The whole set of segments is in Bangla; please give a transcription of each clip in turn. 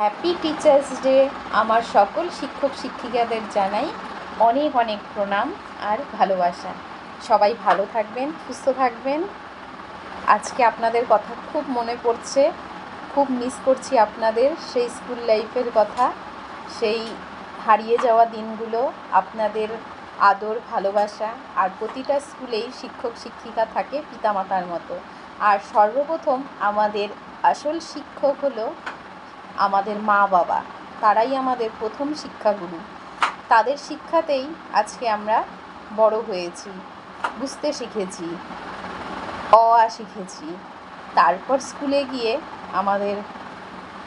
হ্যাপি টিচার্স ডে আমার সকল শিক্ষক শিক্ষিকাদের জানাই অনেক অনেক প্রণাম আর ভালোবাসা। সবাই ভালো থাকবেন, সুস্থ থাকবেন। আজকে আপনাদের কথা খুব মনে পড়ছে, খুব মিস করছি আপনাদের সেই স্কুল লাইফের কথা, সেই হারিয়ে যাওয়া দিনগুলো, আপনাদের আদর, ভালোবাসা আর প্রতিটা স্কুলেই শিক্ষক শিক্ষিকা থাকে পিতামাতার মতো। আর সর্বপ্রথম আমাদের আসল শিক্ষক হলো আমাদের মা বাবা। তারাই আমাদের প্রথম শিক্ষাগুরু। তাদের শিক্ষাতেই আজকে আমরা বড় হয়েছি, বুঝতে শিখেছি অ আ শিখেছি। তারপর স্কুলে গিয়ে আমাদের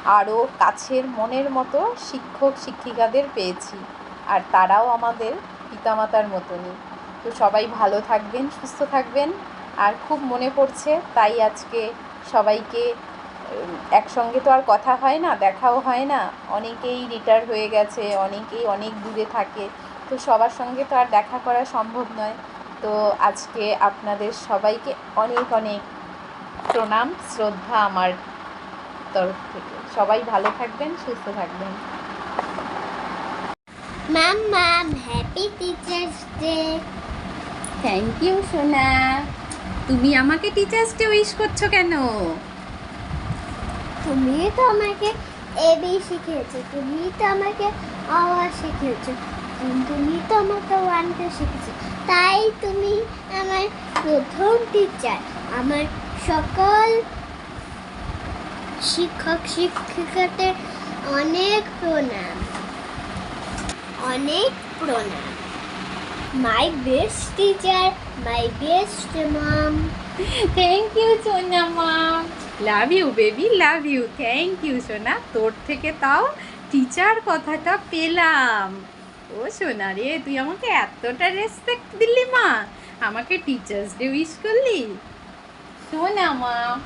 আরও কাছের মনের মতো শিক্ষক, শিক্ষিকাদের পেয়েছি। আর তারাও আমাদের পিতামাতার মতনই। তো সবাই ভালো থাকবেন, সুস্থ থাকবেন। আর খুব মনে পড়ছে, তাই আজকে সবাইকে একসঙ্গে তো আর কথা হয় না দেখাও হয় না। অনেকেই রিটায়ার হয়ে গেছে অনেকেই অনেক দূরে থাকে। তো সবার সঙ্গে তো আর দেখা করা সম্ভব নয়। তো আজকে আপনাদের সবাইকে অনেক অনেক প্রণাম শ্রদ্ধা আমার তরফ থেকে। সবাই ভালো থাকবেন সুস্থ থাকবেন। Ma'am ma'am happy teachers day thank you সোনা তুমি আমাকে টিচার্স ডে উইশ করছ কেন? তুমি তো আমাকে এ বি শিখিয়েছো, তুমি তো আমাকে আওয়াজ শিখিয়েছো, তুমি তো আমাকে ওয়ানকে শিখেছো তাই তুমি আমার প্রথম টিচার আমার সকল শিক্ষক শিক্ষিকাদের অনেক প্রণাম অনেক প্রণাম। My best teacher my best mom thank you সোনা মা love you baby love you thank you সোনা। তোর থেকে তাও টিচার কথাটা পেলাম। ও সোনা রে, তুই আমাকে এতটা রেসপেক্ট দিলি মা। আমাকে টিচার্স ডে উইশ করলি? শোনা মা।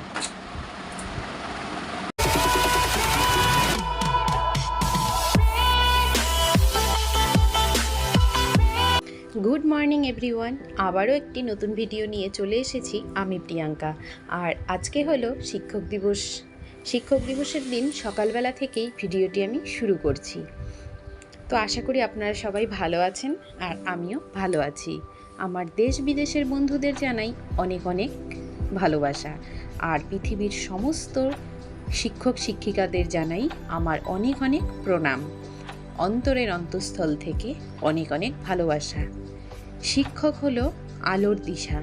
গুড মর্নিং এভরিওয়ান আবারও একটি নতুন ভিডিও নিয়ে চলে এসেছি আমি প্রিয়াঙ্কা। আর আজকে হলো শিক্ষক দিবস। শিক্ষক দিবসের দিন সকালবেলা থেকেই ভিডিওটি আমি শুরু করছি। তো আশা করি আপনারা সবাই ভালো আছেন আর আমিও ভালো আছি। আমার দেশ বিদেশের বন্ধুদের জানাই অনেক অনেক ভালোবাসা। আর পৃথিবীর সমস্ত শিক্ষক শিক্ষিকাদের জানাই আমার অনেক অনেক প্রণাম। অন্তরের অন্তঃস্থল থেকে অনেক অনেক ভালোবাসা। শিক্ষক হল আলোর দিশা।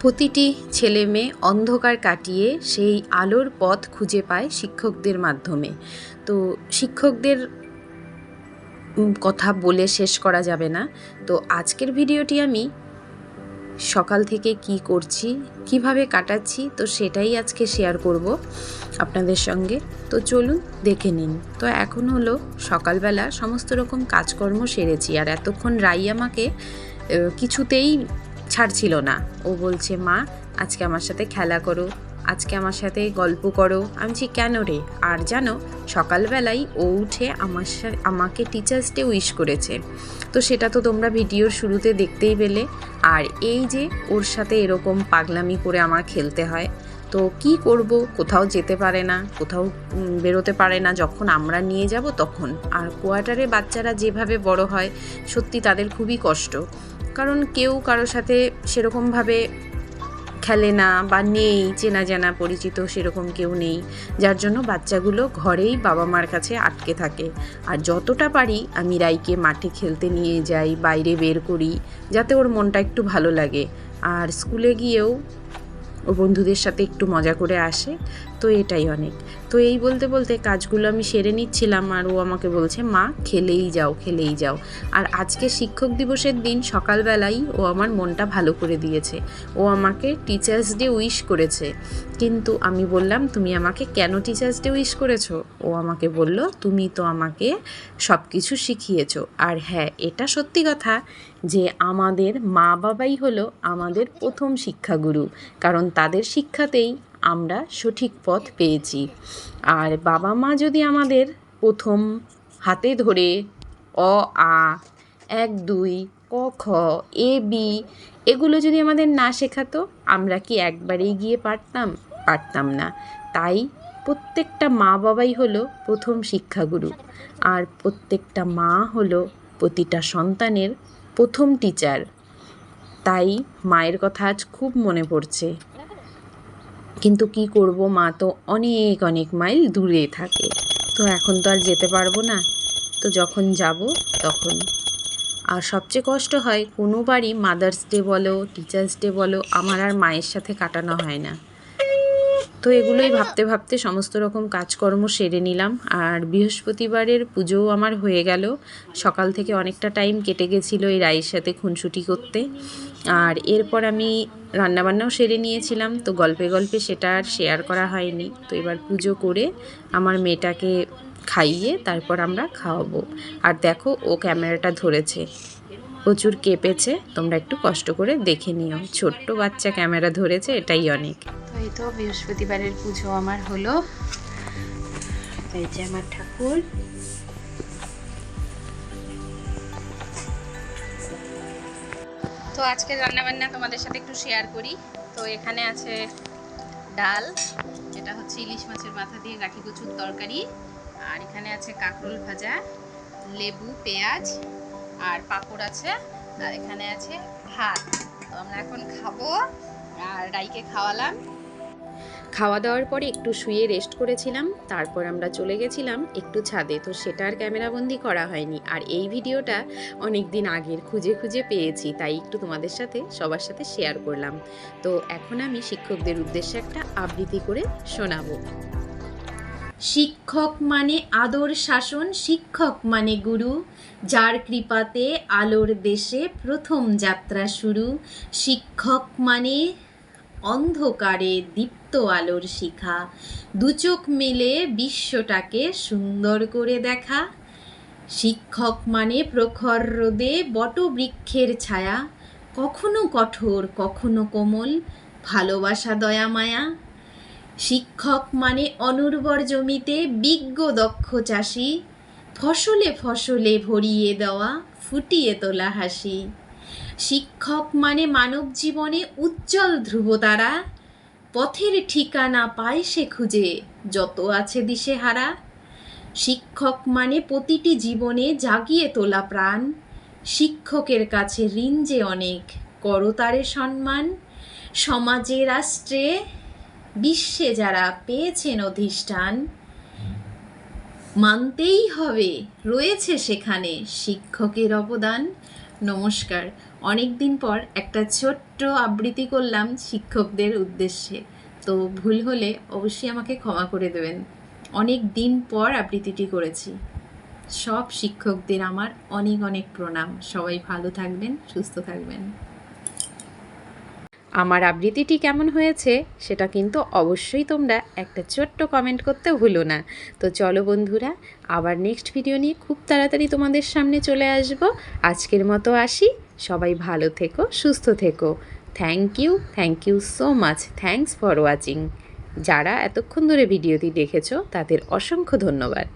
প্রতিটি ছেলে মেয়ে অন্ধকার কাটিয়ে সেই আলোর পথ খুঁজে পায় শিক্ষকদের মাধ্যমে। তো শিক্ষকদের কথা বলে শেষ করা যাবে না। তো আজকের ভিডিওটি আমি সকাল থেকে কি করছি, কীভাবে কাটাচ্ছি, তো সেটাই আজকে শেয়ার করব আপনাদের সঙ্গে। তো চলুন দেখে নিন। তো এখন হলো সকালবেলা সমস্ত রকম কাজকর্ম সেরেছি আর এতক্ষণ রাই আমাকে কিছুতেই ছাড়ছিল না। ও বলছে, মা, আজকে আমার সাথে খেলা করো। আজকে আমার সাথে গল্প করো। আমি বলছি কেন রে? আর জানো সকালবেলাই ও উঠে আমার আমাকে টিচার্স ডে উইশ করেছে। তো সেটা তো তোমরা ভিডিওর শুরুতে দেখতেই পেলে। আর এই যে ওর সাথে এরকম পাগলামি করে আমার খেলতে হয়, তো কি করব? কোথাও যেতে পারে না, কোথাও বেরোতে পারে না। যখন আমরা নিয়ে যাব তখন। আর কোয়ার্টারে বাচ্চারা যেভাবে বড় হয়, সত্যি তাদের খুবই কষ্ট। কারণ কেউ কারোর সাথে সেরকমভাবে খেলে না বা নেই, চেনা জানা পরিচিত সেরকম কেউ নেই। যার জন্য বাচ্চাগুলো ঘরেই বাবা মার কাছে আটকে থাকে। আর যতটা পারি আমি রাইকে মাঠে খেলতে নিয়ে যাই, বাইরে বের করি, যাতে ওর মনটা একটু ভালো লাগে। আর স্কুলে গিয়েও ও বন্ধুদের সাথে একটু মজা করে আসে। তো এটাই অনেক। তো এই বলতে বলতে কাজগুলো আমি সেরে নিচ্ছিলাম আর ও আমাকে বলছে, মা, খেলেই যাও খেলেই যাও। আর আজকে শিক্ষক দিবসের দিন সকালবেলাই ও আমার মনটা ভালো করে দিয়েছে। ও আমাকে টিচার্স ডে উইশ করেছে। কিন্তু আমি বললাম, তুমি আমাকে কেন টিচার্স ডে উইশ করেছ? ও আমাকে বলল, তুমি তো আমাকে সব কিছু শিখিয়েছো। আর হ্যাঁ এটা সত্যি কথা যে আমাদের মা বাবাই হলো আমাদের প্রথম শিক্ষাগুরু। কারণ তাদের শিক্ষাতেই আমরা সঠিক পথ পেয়েছি। আর বাবা মা যদি আমাদের প্রথম হাতে ধরে অ, আ, এক, দুই, ক, খ, এ, বি, এগুলো যদি আমাদের না শেখাতো, আমরা কি একবারেই গিয়ে পারতাম? পারতাম না। তাই প্রত্যেকটা মা বাবাই হলো প্রথম শিক্ষাগুরু। আর প্রত্যেকটা মা হলো প্রতিটা সন্তানের প্রথম টিচার তাই মায়ের কথা আজ খুব মনে পড়ছে। কিন্তু কি করব? মা তো অনেক অনেক মাইল দূরে থাকে। তো এখন তো আর যেতে পারব না। তো যখন যাব, তখন। আর সবচেয়ে কষ্ট হয়, কোনো বাড়ি মাদার্স ডে বলো টিচার্স ডে বলো, আমার আর মায়ের সাথে কাটানো হয় না। তো এগুলোই ভাবতে ভাবতে সমস্ত রকম কাজকর্ম সেরে নিলাম। আর বৃহস্পতিবারের পুজোও আমার হয়ে গেল। সকাল থেকে অনেকটা টাইম কেটে গেছিল এই রায়ের সাথে খুনসুটি করতে। আর এরপর আমি রান্নাবান্নাও সেরে নিয়েছিলাম, তো গল্পে গল্পে সেটা আর শেয়ার করা হয়নি। তো এবার পুজো করে আমার মেয়েটাকে খাইয়ে তারপর আমরা খাওয়াবো। আর দেখো, ও ক্যামেরাটা ধরেছে। প্রচুর কেঁপেছে, তোমরা একটু কষ্ট করে দেখে নিও। ছোট্ট বাচ্চা ক্যামেরা ধরেছে, এটাই অনেক। এই তো বৃহস্পতিবারের পুজো আমার হলো। এই যে আমার ঠাকুর। তো আজকে রান্নাবান্না তোমাদের সাথে একটু শেয়ার করি। তো এখানে আছে ডাল যেটা হচ্ছে ইলিশ মাছের মাথা দিয়ে গাঠি কচুর তরকারি। আর এখানে আছে কাঁকরোল ভাজা, লেবু, পেঁয়াজ, আর পাঁপড় আছে। আর এখানে আছে ভাত। তো আমরা এখন খাব, আর রাইকে খাওয়ালাম। খাওয়া দাওয়ার পরে একটু শুয়ে রেস্ট করেছিলাম, তারপর আমরা চলে গেছিলাম একটু ছাদে। তো সেটা আর ক্যামেরাবন্দি করা হয়নি। আর এই ভিডিওটা অনেক দিন আগের, খুঁজে খুঁজে পেয়েছি, তাই একটু তোমাদের সাথে, সবার সাথে শেয়ার করলাম। তো এখন আমি শিক্ষকদের উদ্দেশ্যে একটা আবৃত্তি করে শোনাবো। শিক্ষক মানে আদর শাসন, শিক্ষক মানে গুরু। যার কৃপাতে আলোর দেশে প্রথম যাত্রা শুরু। শিক্ষক মানে অন্ধকারে দীপ্ত আলোর শিখা। দুচোখ মেলে বিশ্বটাকে সুন্দর করে দেখা। শিক্ষক মানে প্রখর রোদে বটবৃক্ষের ছায়া। কখনো কঠোর, কখনো কোমল, ভালোবাসা দয়া মায়া। শিক্ষক মানে অনুর্বর জমিতে বিজ্ঞ দক্ষ চাষি। ফসলে ফসলে ভরিয়ে দেওয়া, ফুটিয়ে তোলা হাসি। শিক্ষক মানে মানব জীবনে উজ্জ্বল ধ্রুবতারা পথের ঠিকানা পায় সে খুঁজে, যত আছে দিশেহারা শিক্ষক মানে প্রতিটি জীবনে জাগিয়ে তোলা প্রাণ। শিক্ষকের কাছে ঋণ যে অনেক করতারে সম্মান। সমাজে, রাষ্ট্রে, বিশ্বে যারা পেয়েছেন অধিষ্ঠান, মানতেই হবে, রয়েছে সেখানে শিক্ষকের অবদান। নমস্কার। অনেক দিন পর একটা ছোট্ট আবৃত্তি করলাম শিক্ষকদের উদ্দেশ্যে। তো ভুল হলে অবশ্যই আমাকে ক্ষমা করে দেবেন। অনেক দিন পর আবৃত্তিটি করেছি। সব শিক্ষকদের আমার অনেক অনেক প্রণাম। সবাই ভালো থাকবেন, সুস্থ থাকবেন। আমার আবৃত্তিটি কেমন হয়েছে সেটা কিন্তু অবশ্যই তোমরা একটা ছোট্ট কমেন্ট করতে ভুলো না। তো চলো বন্ধুরা, আবার নেক্সট ভিডিও নিয়ে খুব তাড়াতাড়ি তোমাদের সামনে চলে আসব। আজকের মতো আসি। সবাই ভালো থেকো, সুস্থ থেকো। Thank you thank you so much thanks for watching যারা এতক্ষণ ধরে ভিডিওটি দেখেছ, তাদের অসংখ্য ধন্যবাদ।